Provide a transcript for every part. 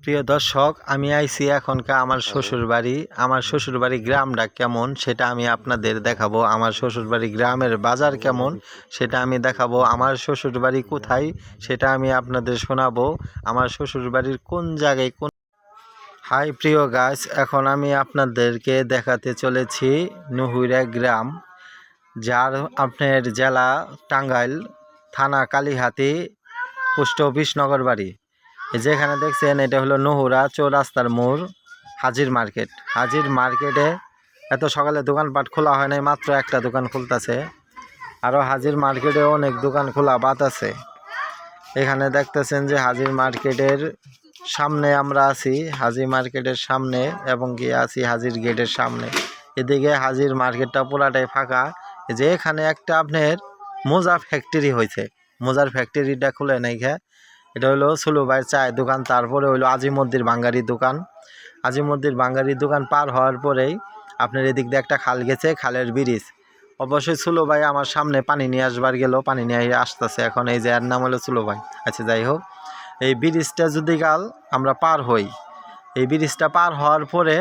প্রিয় দর্শক আমি আইছি এখনকার আমার শ্বশুর বাড়ি আমার শ্বশুর বাড়ি গ্রামটা কেমন সেটা আমি আপনাদের দেখাবো। আমার শ্বশুর বাড়ি গ্রামের বাজার কেমন সেটা আমি দেখাবো। আমার শ্বশুর বাড়ি কোথায় সেটা আমি আপনাদের শোনাবো। আমার শ্বশুর বাড়ির কোন জায়গায় কোন হাই প্রিয় গাছ এখন আমি আপনাদেরকে দেখাতে চলেছি নুহুরা গ্রাম যার আপনার জেলা টাঙ্গাইল থানা কালীহাতি পোস্ট অফিস নগর বাড়ি এই যেখানে দেখছেন, এটা হলো নহুরা চৌরাস্তার মোড়, হাজির মার্কেট। হাজির মার্কেটে এত সকালে দোকানপাট খোলা হয় নাই, মাত্র একটা দোকান খুলতেছে। আরও হাজির মার্কেটে অনেক দোকান খোলা বাদ আছে। এখানে দেখতেছেন যে হাজির মার্কেটের সামনে আমরা আছি, হাজির মার্কেটের সামনে এবং কি আছি হাজির গেটের সামনে। এদিকে হাজির মার্কেটটা পুরাটাই ফাঁকা। যে এখানে একটা আপনার মোজা ফ্যাক্টরি হয়েছে। মোজার ফ্যাক্টরিটা খুলে নাই খা এটা হলো সুলুভাইয়ের চায়ের দোকান, তারপরে হলো আজিমদ্দির বাঙ্গারির দোকান। আজিমদ্দির বাঙ্গারির দোকান পার হওয়ার পরেই আপনার এদিক দিয়ে একটা খাল গেছে, খালের ব্রিজ। অবশ্যই সুলো ভাই আমার সামনে পানি নিয়ে আসবার গেল, পানি নিয়ে আসতেছে। এখন এই যে এর নাম হলো সুলো ভাই। আচ্ছা যাই হোক। এই ব্রিজটা যদি কাল আমরা পার হই, এই ব্রিজটা পার হওয়ার পরে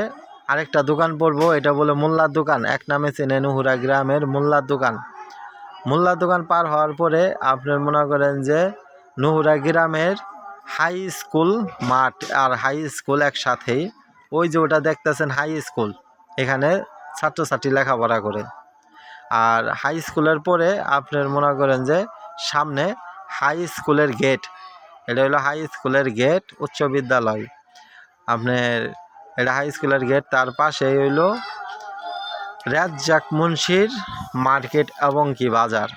আরেকটা দোকান পড়ব এটা বলে মোল্লার দোকান। এক নামে চেনে নুহুরা গ্রামের মোল্লার দোকান। মোল্লার দোকান পার হওয়ার পরে আপনার মনে করেন যে নুহুরা গ্রামের হাই স্কুল মাঠ আর হাই স্কুল একসাথেই ওই যে ওটা দেখতেছেন হাই স্কুল, এখানে ছাত্রছাত্রী লেখাপড়া করে। আর হাই স্কুলের পরে আপনার মনে করেন যে সামনে হাই স্কুলের গেট, এটা হলো হাই স্কুলের গেট, উচ্চ বিদ্যালয়। আপনার এটা হাই স্কুলের গেট, তার পাশে হইল রাজ্জাক মুন্সির মার্কেট এবং কি বাজার।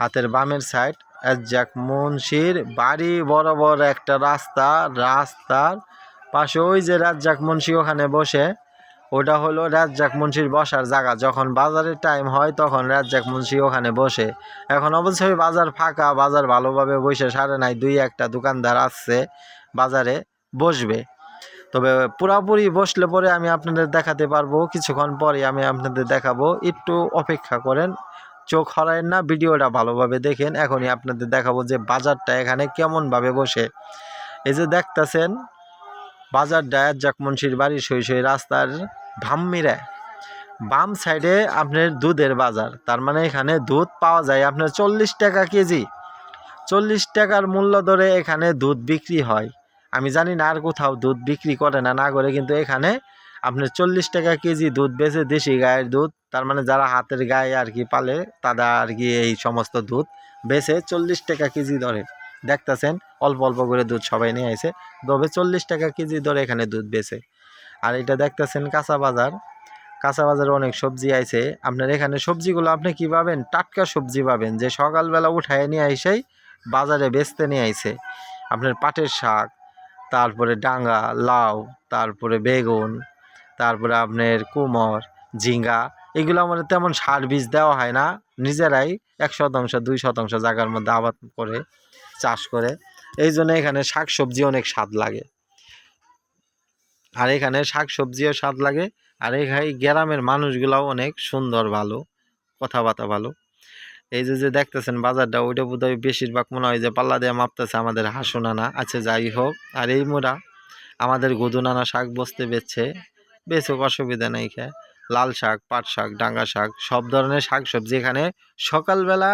হাতের বামের সাইড রাজ্জাক মুন্সির বাড়ি বরাবর একটা রাস্তা, রাস্তার পাশে ওই যে রাজ্জাক মুন্সি ওখানে বসে, ওটা হলো রাজ্জাক মুন্সির বসার জায়গা। যখন বাজারের টাইম হয় তখন রাজ্জাক মুন্সি ওখানে বসে। এখন অবশ্যই বাজার ফাঁকা, বাজার ভালোভাবে বসে সারে নাই, দুই একটা দোকানদার আসছে বাজারে বসবে। তবে পুরাপুরি বসলে পরে আমি আপনাদের দেখাতে পারব, কিছুক্ষণ পরে আমি আপনাদের দেখাবো, একটু অপেক্ষা করেন। চোখ হরায়েন না, ভিডিওটা ভালোভাবে দেখেন। এখনই আপনাদের দেখাবো যে বাজারটা এখানে কেমনভাবে বসে। এই যে দেখতেছেন বাজার ডায়াত জাকমনসির বাড়ি সই সই রাস্তার ভাম্মিরা বাম সাইডে আপনার দুধের বাজার, তার মানে এখানে দুধ পাওয়া যায় আপনার চল্লিশ টাকা কেজি। চল্লিশ টাকার মূল্য ধরে এখানে দুধ বিক্রি হয়। আমি জানি না আর কোথাও দুধ বিক্রি করে না না করে কিন্তু এখানে আপনার চল্লিশ টাকা কেজি দুধ বেচে দেশি গায়ের দুধ, তার মানে যারা হাতের গায়ে আর কি পালে তারা আর কি এই সমস্ত দুধ বেচে চল্লিশ টাকা কেজি ধরে দেখতেছেন, অল্প অল্প করে দুধ সবাই নিয়ে আসে তবে চল্লিশ টাকা কেজি ধরে এখানে দুধ বেচে। আর এটা দেখতেছেন কাঁচা বাজার। কাঁচা বাজারে অনেক সবজি আইছে। আপনার এখানে সবজিগুলো আপনি কি পাবেন? টাটকা সবজি পাবেন, যে সকালবেলা উঠায় নিয়ে আইসেই বাজারে বেচতে নিয়ে আইছে। আপনার পাটের শাক, তারপরে ডাঙ্গা, লাউ, তারপরে বেগুন তারপরে আপনার কুমড় ঝিঙ্গা, এগুলো আমাদের তেমন সার বীজ দেওয়া হয় না। নিজেরাই এক শতাংশ, দুই শতাংশ জায়গার মধ্যে আবাদ করে, চাষ করে। এই জন্য এখানে শাক সবজি অনেক স্বাদ লাগে। আর এখানে শাক সবজিও স্বাদ লাগে। আর এখানে গ্রামের মানুষগুলাও অনেক সুন্দর ভালো, কথাবার্তা ভালো। এই যে যে দেখতেছেন বাজারটা, ওইটা বোধহয় বেশিরভাগ মনে হয় যে পাল্লা দিয়ে মাপতেছে আমাদের হাসুনানা আচ্ছা যাই হোক, আর এই মোড়া আমাদের গদুনানা শাক বসতে বেচছে। বেচুক অসুবিধা নেই খেয়ে। লাল শাক, পাট শাক ডাঙ্গা শাক, সব ধরনের শাক সবজি এখানে সকালবেলা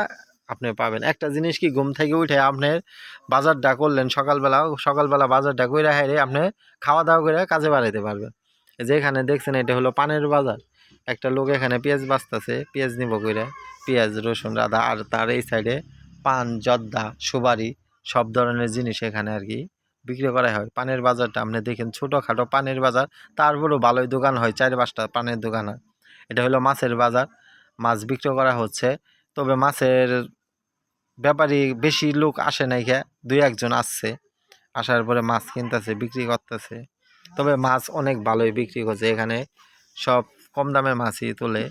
আপনি পাবেন। একটা জিনিস কি, ঘুম থেকে উঠে আপনার বাজারটা করলেন সকালবেলা সকালবেলা বাজারটা করে হেরে আপনি খাওয়া দাওয়া করে কাজে বাড়াইতে পারবেন। যে এখানে দেখছেন, এটা হলো পানের বাজার। একটা লোক এখানে পেঁয়াজ বাঁচতেছে, পেঁয়াজ নিব করে পেঁয়াজ, রসুন, আদা, আর তার এই সাইডে পান, জর্দা সুবারি সব ধরনের জিনিস এখানে আর কি বিক্রি করা হয়। পানের বাজারটা আপনি দেখেন ছোটোখাটো পানের বাজার, তারপরেও ভালোই দোকান হয়, চার পাঁচটা পানের দোকান হয়। এটা হলো মাছের বাজার। মাছ বিক্রি করা হচ্ছে। তবে মাছের ব্যাপারী বেশি লোক আসে নাই খে দুই একজন আসছে। আসার পরে মাছ কিনতেছে, বিক্রি করতেছে। তবে মাছ অনেক ভালোই বিক্রি করছে। এখানে সব কম দামে মাছই তোলে।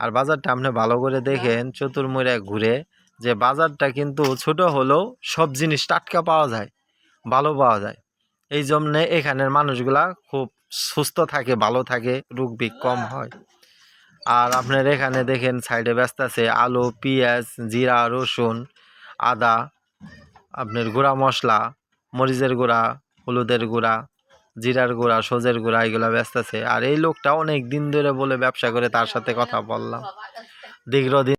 আর বাজারটা আপনি ভালো করে দেখেন চতুর্মুড়ে ঘুরে যে বাজারটা কিন্তু ছোট হলেও সব জিনিস টাটকা পাওয়া যায়। ভালো পাওয়া যায়। এই জন্যে এখানের মানুষগুলা খুব সুস্থ থাকে, ভালো থাকে রোগ বিগ কম হয়। আর আপনার এখানে দেখেন সাইডে ব্যস্ত আছে আলু, পেঁয়াজ, জিরা, রসুন, আদা, আপনার গুঁড়া মশলা, মরিচের গুঁড়া, হলুদের গুঁড়া, জিরার গুঁড়া, সজের গুঁড়া, এগুলো বেচতেছে আর এই লোকটা অনেক দিন ধরে বলে ব্যবসা করে, তার সাথে কথা বললাম। দীর্ঘদিন